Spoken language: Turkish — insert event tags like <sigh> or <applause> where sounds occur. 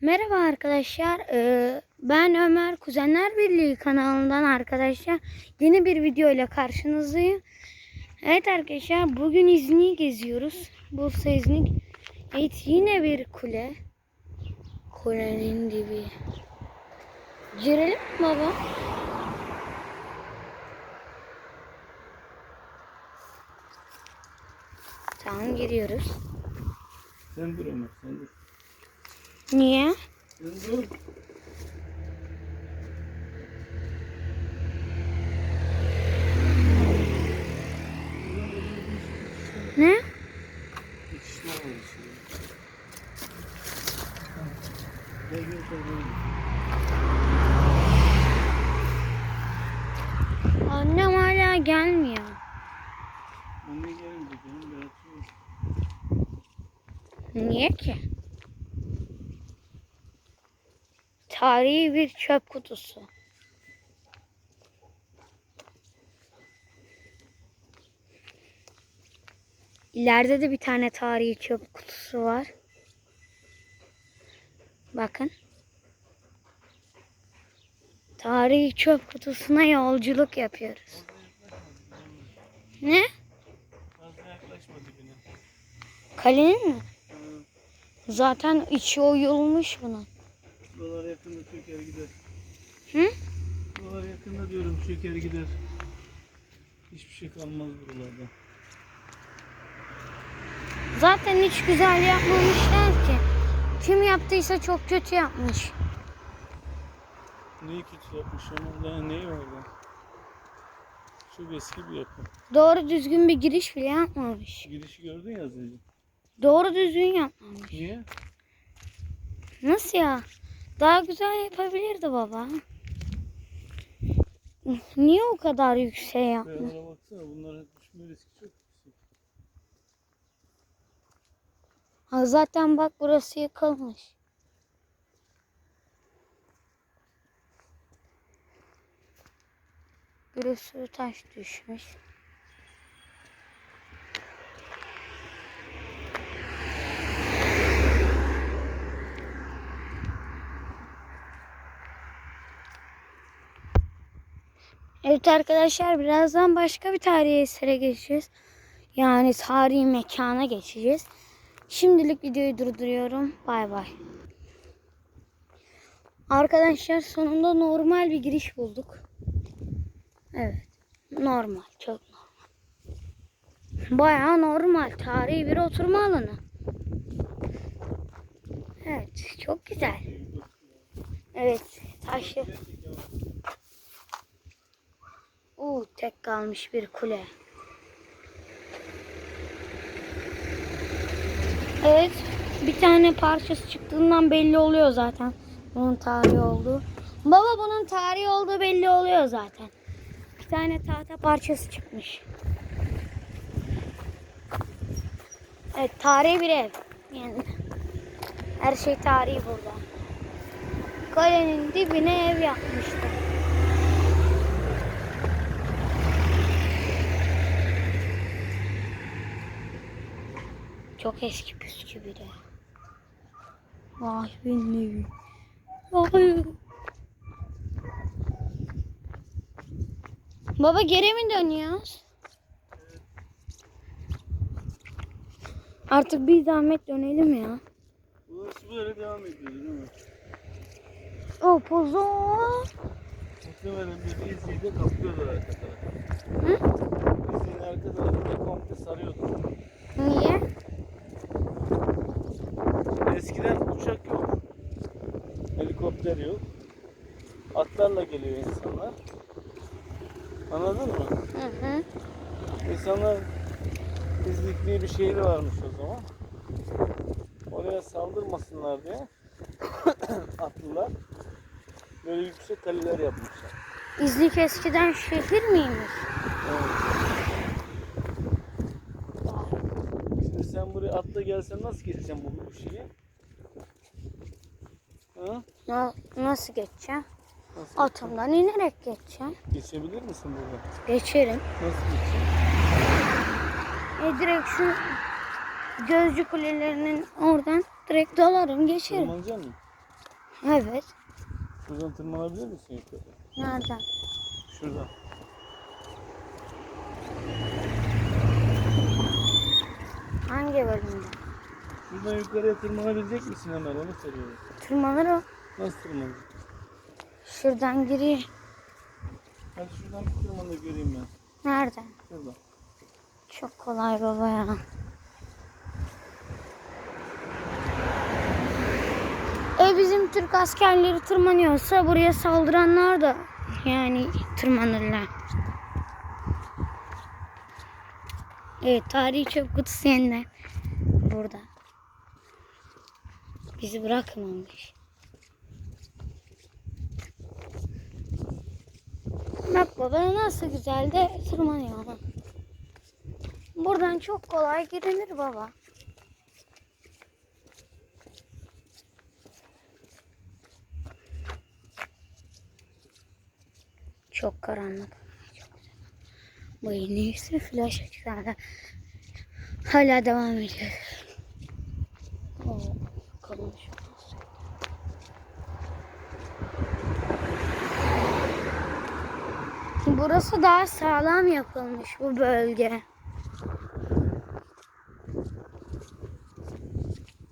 Merhaba arkadaşlar. Ee, ben Ömer Kuzenler Birliği kanalından arkadaşlar. Yeni bir video ile karşınızdayım. Evet arkadaşlar bugün İznik'i geziyoruz. Bursa İznik. Evet yine bir kule. Kulenin dibi. Girelim baba? Tamam giriyoruz. Sen dur Ömer, sen dur. Niye? Ne? Annem hala gelmiyor. Anne gelince benim. Niye ki? Tarihi bir çöp kutusu. İleride de bir tane tarihi çöp kutusu var. Bakın. Tarihi çöp kutusuna yolculuk yapıyoruz. Ne? Kalenin mi? Zaten içi oyulmuş bunun. Yakında çöker gider. Hı? Buralar yakında diyorum çöker gider. Hiçbir şey kalmaz buralarda. Zaten hiç güzel yapmamışlar ki. Kim yaptıysa çok kötü yapmış. Neyi kötü yapmış ama daha neyi var da? Çok eski bir yapı. Doğru düzgün bir giriş bile yapmamış. Girişi gördün ya az önce. Doğru düzgün yapmamış. Niye? Nasıl ya? Daha güzel yapabilirdi baba. Niye o kadar yüksek yapmış? Kayalara baksana bunlar hep düşme riski çok yüksek. Ha, zaten bak burası yıkılmış. Bir sürü taş düşmüş. Evet arkadaşlar birazdan başka bir tarihi esere geçeceğiz. Yani tarihi mekana geçeceğiz. Şimdilik videoyu durduruyorum. Bay bay. Arkadaşlar sonunda normal bir giriş bulduk. Evet. Normal. Çok normal. Bayağı normal. Tarihi bir oturma alanı. Evet. Çok güzel. Evet. Taşı. Oo, tek kalmış bir kule. Evet. Bir tane parçası çıktığından belli oluyor zaten. Bunun tarihi olduğu. Baba bunun tarihi olduğu belli oluyor zaten. Bir tane tahta parçası çıkmış. Evet tarihi bir ev. Yani her şey tarihi burada. Kalenin dibine ev yapmışlar. Çok eski püskü bir de. Vay benim. Vay. Baba geri mi dönüyoruz? Artık bir zahmet dönelim ya. Burası böyle devam ediyor değil mi? O pozo. Muhtemelen bir izliyi de kaplıyorlar arka tarafı. Hı? İzliğin arka tarafını komple sarıyordu. Niye? Eskiden uçak yok. Helikopter yok. Atlarla geliyor insanlar. Anladın mı? Hı hı. İnsanlar İznik diye bir şehri varmış o zaman. Oraya saldırmasınlar diye <coughs> atlılar böyle yüksek kaleler yapmışlar. İzlik eskiden şehir miymiş? Evet. Şimdi sen buraya atla gelsen nasıl geçeceksin bu, bu şeyi? Ha? Na- nasıl geçeceğim? Nasıl Atımdan inerek geçeceğim. Geçebilir misin burada? Geçerim. Nasıl geçeceksin? E direkt şu gözcü kulelerinin oradan direkt dalarım geçerim. Tırmanacaksın mı? Evet. Şuradan tırmanabilir misin yukarı? Nereden? Şuradan. Hangi bölümde? Şuradan yukarıya tırmanabilecek misin Ömer? Onu soruyorum. Tırmanır o. Nasıl tırmanır? Şuradan giriyor. Hadi şuradan bir tırmanı göreyim ben. Nereden? Şuradan. Çok kolay baba ya. E bizim Türk askerleri tırmanıyorsa buraya saldıranlar da yani tırmanırlar. Evet tarihi çöp kutusu yeniden burada. Bizi bırakmamış. Bak baba nasıl güzel de tırmanıyor. ha. Buradan çok kolay girilir baba. Çok karanlık. Çok güzel. Bu yeni ise flash açık hala. Hala devam ediyor. Burası daha sağlam yapılmış bu bölge.